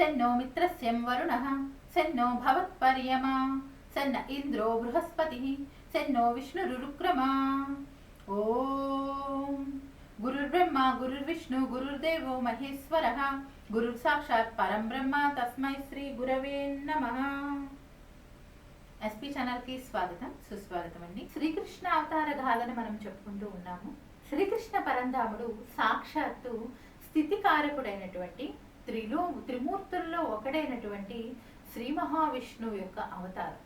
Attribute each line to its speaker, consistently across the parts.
Speaker 1: సెన్నో మిత్రస్యం వరుణ సెన్నో భవత్పర్యమా సెన్న ఇంద్రో బృహస్పతి సెన్నో విష్ణురుక్రమా ఓం గురుర్బ్రహ్మ గురుర్విష్ణు గురుర్దేవో మహేశ్వర గురు సాక్షాత్ పరం బ్రహ్మ తస్మై శ్రీ గురవే నమ ఎస్పీ ఛానల్కి స్వాగతం సుస్వాగతం అండి శ్రీకృష్ణ అవతార గాథను మనం చెప్పుకుంటూ ఉన్నాము. శ్రీకృష్ణ పరంధాముడు సాక్షాత్తు స్థితికారకుడైనటువంటి త్రిలో త్రిమూర్తుల్లో ఒకడైనటువంటి శ్రీ మహావిష్ణువు యొక్క అవతారం.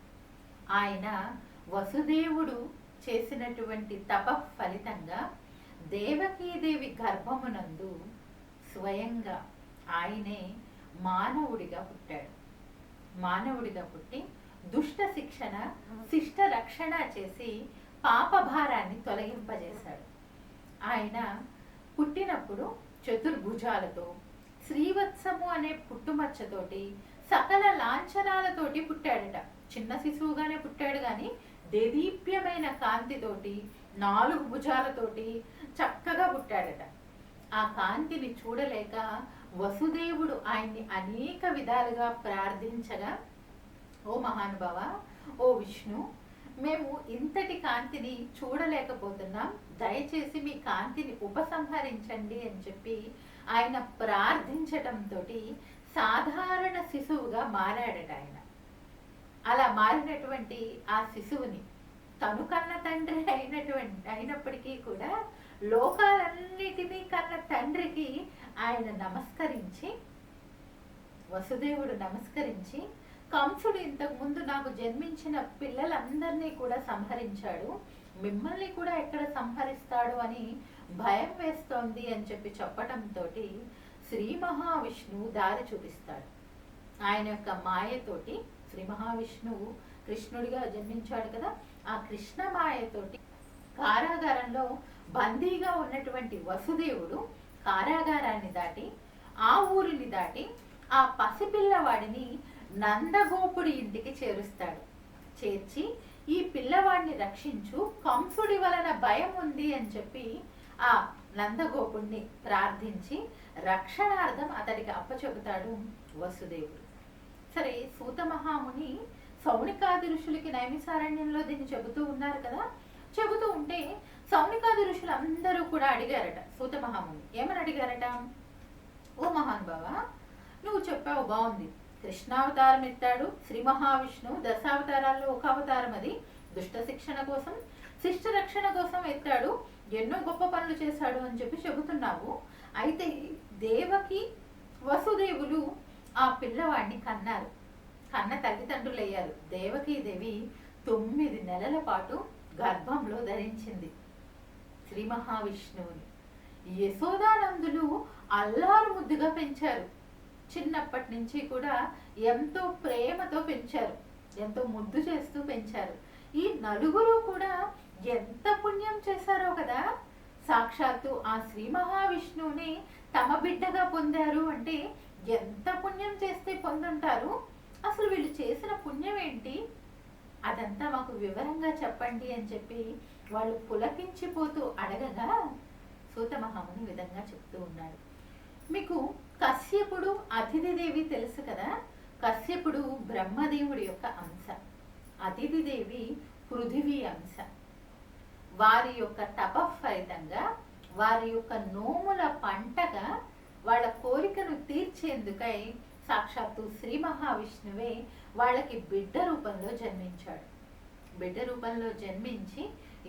Speaker 1: ఆయన వసుదేవుడు చేసినటువంటి తప ఫలితంగా దేవకీదేవి గర్భమునందు స్వయంగా ఆయనే మానవుడిగా పుట్టాడు. మానవుడిగా పుట్టి దుష్ట శిక్షణ శిష్ట రక్షణ చేసి పాపభారాన్ని తొలగింపజేశాడు. ఆయన పుట్టినప్పుడు చతుర్భుజాలతో శ్రీవత్సము అనే పుట్టుమచ్చతోటి సకల లాంఛనాలతోటి పుట్టాడట. చిన్న శిశువుగానే పుట్టాడు కానీ దేదీప్యమైన కాంతితోటి నాలుగు భుజాలతోటి చక్కగా పుట్టాడట. ఆ కాంతిని చూడలేక వసుదేవుడు ఆయన్ని అనేక విధాలుగా ప్రార్థించగా ఓ మహానుభావ ఓ విష్ణు మేము ఇంతటి కాంతిని చూడలేకపోతున్నాం. దయచేసి మీ కాంతిని ఉపసంహరించండి అని చెప్పి ఆయన ప్రార్థించటంతో సాధారణ శిశువుగా మారాడట ఆయన. అలా మారినటువంటి ఆ శిశువుని తను కన్న తండ్రి అయినటువంటి అయినప్పటికీ కూడా లోకాలన్నిటినీ కన్న తండ్రికి ఆయన నమస్కరించి వసుదేవుడు నమస్కరించి కంసుడు ఇంతకు ముందు నాకు జన్మించిన పిల్లలందరినీ కూడా సంహరించాడు. మిమ్మల్ని కూడా ఎక్కడ సంహరిస్తాడు అని భయం వేస్తోంది అని చెప్పి చెప్పడంతో శ్రీ మహావిష్ణువు దారి చూపిస్తాడు. ఆయన యొక్క మాయతోటి శ్రీ మహావిష్ణువు కృష్ణుడిగా జన్మించాడు కదా ఆ కృష్ణ మాయతోటి కారాగారంలో బందీగా ఉన్నటువంటి వసుదేవుడు కారాగారాన్ని దాటి ఆ ఊరిని దాటి ఆ పసిపిల్లవాడిని నందగోపుడి ఇంటికి చేరుస్తాడు. చేర్చి ఈ పిల్లవాడిని రక్షించు కంసుడి వలన భయం ఉంది అని చెప్పి ఆ నందగోపుణ్ణి ప్రార్థించి రక్షణార్థం అతడికి అప్పచెబుతాడు వసుదేవుడు. సరే సూత మహాముని సౌనికాది ఋషులకి నైమిసారణ్యంలో దీన్ని చెబుతూ ఉన్నారు కదా? చెబుతూ ఉంటే సౌనికాది ఋషులు అందరూ కూడా అడిగారట సూత మహాముని ఏమని అడిగారట? ఓ మహానుభావ నువ్వు చెప్పావు బాగుంది కృష్ణావతారం ఎత్తాడు శ్రీ మహావిష్ణువు దశావతారాల్లో ఒక అవతారం అది దుష్ట శిక్షణ కోసం శిష్ట రక్షణ కోసం ఎత్తాడు. ఎన్నో గొప్ప పనులు చేశాడు అని చెప్పి చెబుతున్నావు. అయితే దేవకి వసుదేవులు ఆ పిల్లవాడిని కన్నారు. కన్న తల్లిదండ్రులు అయ్యారు దేవకీదేవి తొమ్మిది నెలల పాటు గర్భంలో ధరించింది. శ్రీ మహావిష్ణువుని. యశోదానందులు అల్లారు ముద్దుగా పెంచారు. చిన్నప్పటి నుంచి కూడా ఎంతో ప్రేమతో పెంచారు. ఎంతో ముద్దు చేస్తూ పెంచారు. ఈ నలుగురు కూడా ఎంత పుణ్యం చేశారో కదా. సాక్షాత్తు ఆ శ్రీ మహావిష్ణువుని తమ బిడ్డగా పొందారు అంటే ఎంత పుణ్యం చేస్తే పొందుంటారు. అసలు వీళ్ళు చేసిన పుణ్యం ఏంటి? అదంతా మాకు వివరంగా చెప్పండి అని చెప్పి వాళ్ళు పులకించిపోతూ అడగగా సూత మహాముని విధంగా చెప్తూ ఉన్నాడు. మీకు కశ్యపుడు అతిథిదేవి తెలుసు కదా. కశ్యపుడు బ్రహ్మదేవుడి యొక్క అంశ. అతిథిదేవి పృథివీ అంశ. వారి యొక్క తప ఫలితంగా వారి యొక్క నోముల పంటగా వాళ్ళ కోరికను తీర్చేందుకై సాక్షాత్తు శ్రీ మహావిష్ణువే వాళ్ళకి బిడ్డ రూపంలో జన్మించాడు. బిడ్డ రూపంలో జన్మించి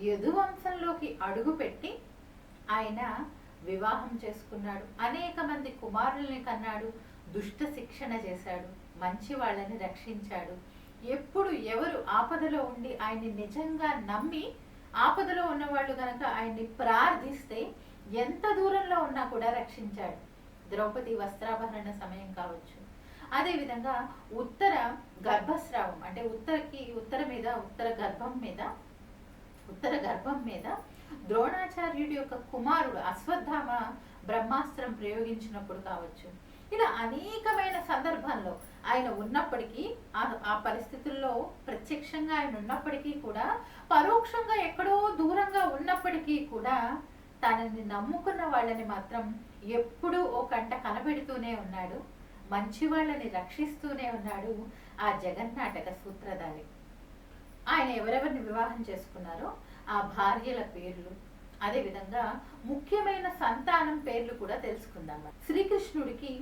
Speaker 1: యదువంశంలోకి అడుగుపెట్టి ఆయన వివాహం చేసుకున్నాడు. అనేక మంది కుమారుల్ని కన్నాడు దుష్ట శిక్షణ చేశాడు మంచి వాళ్ళని రక్షించాడు. ఎప్పుడు ఎవరు ఆపదలో ఉండి ఆయన్ని నిజంగా నమ్మి ఆపదలో ఉన్నవాళ్ళు గనక ఆయన్ని ప్రార్థిస్తే ఎంత దూరంలో ఉన్నా కూడా రక్షించాడు. ద్రౌపది వస్త్రాభరణ సమయం కావచ్చు. అదేవిధంగా ఉత్తర గర్భస్రావం అంటే ఉత్తరకి ఉత్తర మీద ఉత్తర గర్భం మీద ఉత్తర గర్భం మీద ద్రోణాచార్యుడి యొక్క కుమారుడు అశ్వత్థామ బ్రహ్మాస్త్రం ప్రయోగించినప్పుడు కావచ్చు. ఇలా అనేకమైన సందర్భంలో ఆయన ఉన్నప్పటికీ ఆ- ఆ పరిస్థితుల్లో ప్రత్యక్షంగా ఆయన ఉన్నప్పటికీ కూడా పరోక్షంగా ఎక్కడో దూరంగా ఉన్నప్పటికీ కూడా తనని నమ్ముకున్న వాళ్ళని మాత్రం ఎప్పుడూ ఓ కంట కనబెడుతూనే ఉన్నాడు. మంచి వాళ్ళని రక్షిస్తూనే ఉన్నాడు ఆ జగన్నాటక సూత్రధారి. ఆయన ఎవరెవరిని వివాహం చేసుకున్నారో ఆ భార్యల పేర్లు అదేవిధంగా ముఖ్యమైన సంతానం పేర్లు కూడా తెలుసుకుందాం. శ్రీకృష్ణుడికి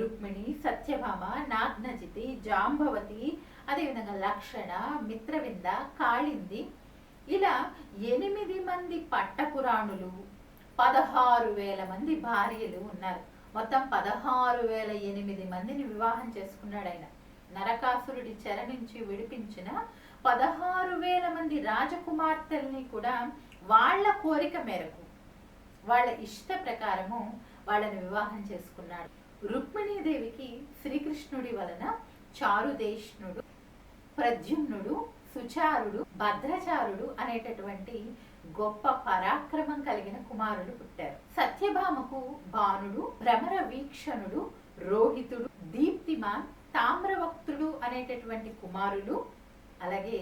Speaker 1: రుక్మిణి సత్యభామ నాగ్నజితి జాంబవతి అదేవిధంగా లక్షణ మిత్రవింద కాళింది. ఇలా ఎనిమిది మంది పట్టపురాణులు పదహారు వేల మంది భార్యలు ఉన్నారు. మొత్తం పదహారు వేల ఎనిమిది మందిని వివాహం చేసుకున్నాడు ఆయన. నరకాసురుడి చెర నుంచి విడిపించిన పదహారు వేల మంది రాజకుమార్తెల్ని కూడా వాళ్ళ కోరిక మేరకు వాళ్ళ ఇష్ట ప్రకారము వాళ్ళని వివాహం చేసుకున్నాడు. రుక్మిణీదేవికి శ్రీకృష్ణుడి వలన చారుదేష్ణుడు ప్రద్యుమ్నుడు సుచారుడు భద్రచారుడు అనేటటువంటి గొప్ప పరాక్రమం కలిగిన కుమారులు పుట్టారు. సత్యభామకు బాణుడు భ్రమర వీక్షణుడు రోహితుడు దీప్తిమాన్ తామ్రవక్తుడు అనేటటువంటి కుమారులు అలాగే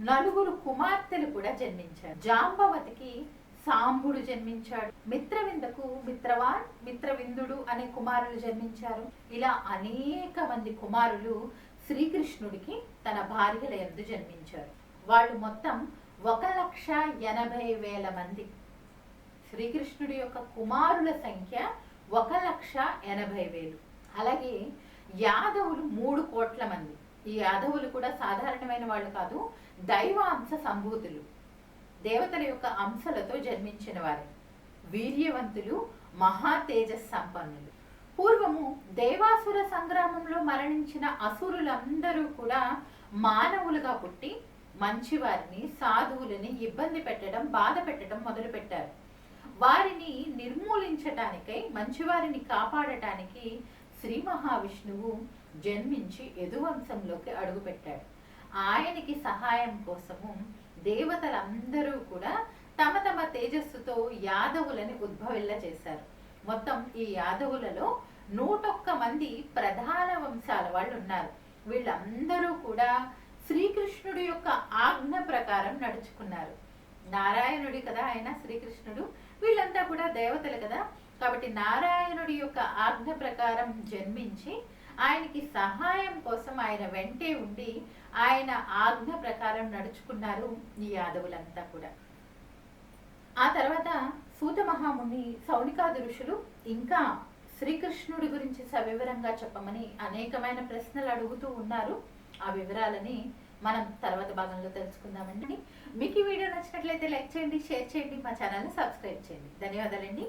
Speaker 1: నలుగురు కుమార్తెలు కూడా జన్మించారు. జాంబవతికి సాంబుడు జన్మించాడు. మిత్రవిందకు మిత్రవాన్ మిత్రవిందుడు అనే కుమారులు జన్మించారు. ఇలా అనేక మంది కుమారులు శ్రీకృష్ణుడికి తన భార్యల ఎందు జన్మించారు. వాళ్ళు మొత్తం ఒక లక్ష ఎనభై వేల మంది. శ్రీకృష్ణుడి యొక్క కుమారుల సంఖ్య ఒక లక్ష ఎనభై వేలు. అలాగే యాదవులు మూడు కోట్ల మంది. ఈ యాదవులు కూడా సాధారణమైన వాళ్ళు కాదు దైవ అంశ సంభూతులు. దేవతల యొక్క అంశలతో జన్మించిన వారు. వీర్యవంతులు మహా తేజస్ సంపన్నులు పూర్వము దేవాసుర సంగ్రామంలో మరణించిన అసురులందరూ కూడా మానవులుగా పుట్టి మంచివారిని సాధువులని ఇబ్బంది పెట్టడం బాధ పెట్టడం మొదలుపెట్టారు. వారిని నిర్మూలించటానికై మంచివారిని కాపాడటానికి శ్రీ మహావిష్ణువు జన్మించి యదువంశంలోకి అడుగుపెట్టాడు. ఆయనకి సహాయం కోసము దేవతలందరూ కూడా తమ తమ తేజస్సుతో యాదవులని ఉద్భవిల్ల చేశారు. మొత్తం ఈ యాదవులలో నూటొక్క మంది ప్రధాన వంశాల వాళ్ళు ఉన్నారు వీళ్ళందరూ కూడా శ్రీకృష్ణుడి యొక్క ఆజ్ఞ ప్రకారం నడుచుకున్నారు. నారాయణుడి కదా ఆయన శ్రీకృష్ణుడు. వీళ్ళంతా కూడా దేవతలు కదా. కాబట్టి నారాయణుడి యొక్క ఆజ్ఞ ప్రకారం జన్మించి ఆయనకి సహాయం కోసం ఆయన వెంటే ఉండి ఆయన ఆజ్ఞ ప్రకారం నడుచుకున్నారు ఈ యాదవులంతా కూడా. ఆ తర్వాత సూత మహాముని సౌనికాది ఋషులు ఇంకా శ్రీకృష్ణుడి గురించి సవివరంగా చెప్పమని అనేకమైన ప్రశ్నలు అడుగుతూ ఉన్నారు. ఆ వివరాలని మనం తర్వాత భాగంలో తెలుసుకుందామండి. మీకు ఈ వీడియో నచ్చినట్లయితే లైక్ చేయండి షేర్ చేయండి మా ఛానల్ని సబ్స్క్రైబ్ చేయండి. ధన్యవాదాలండి.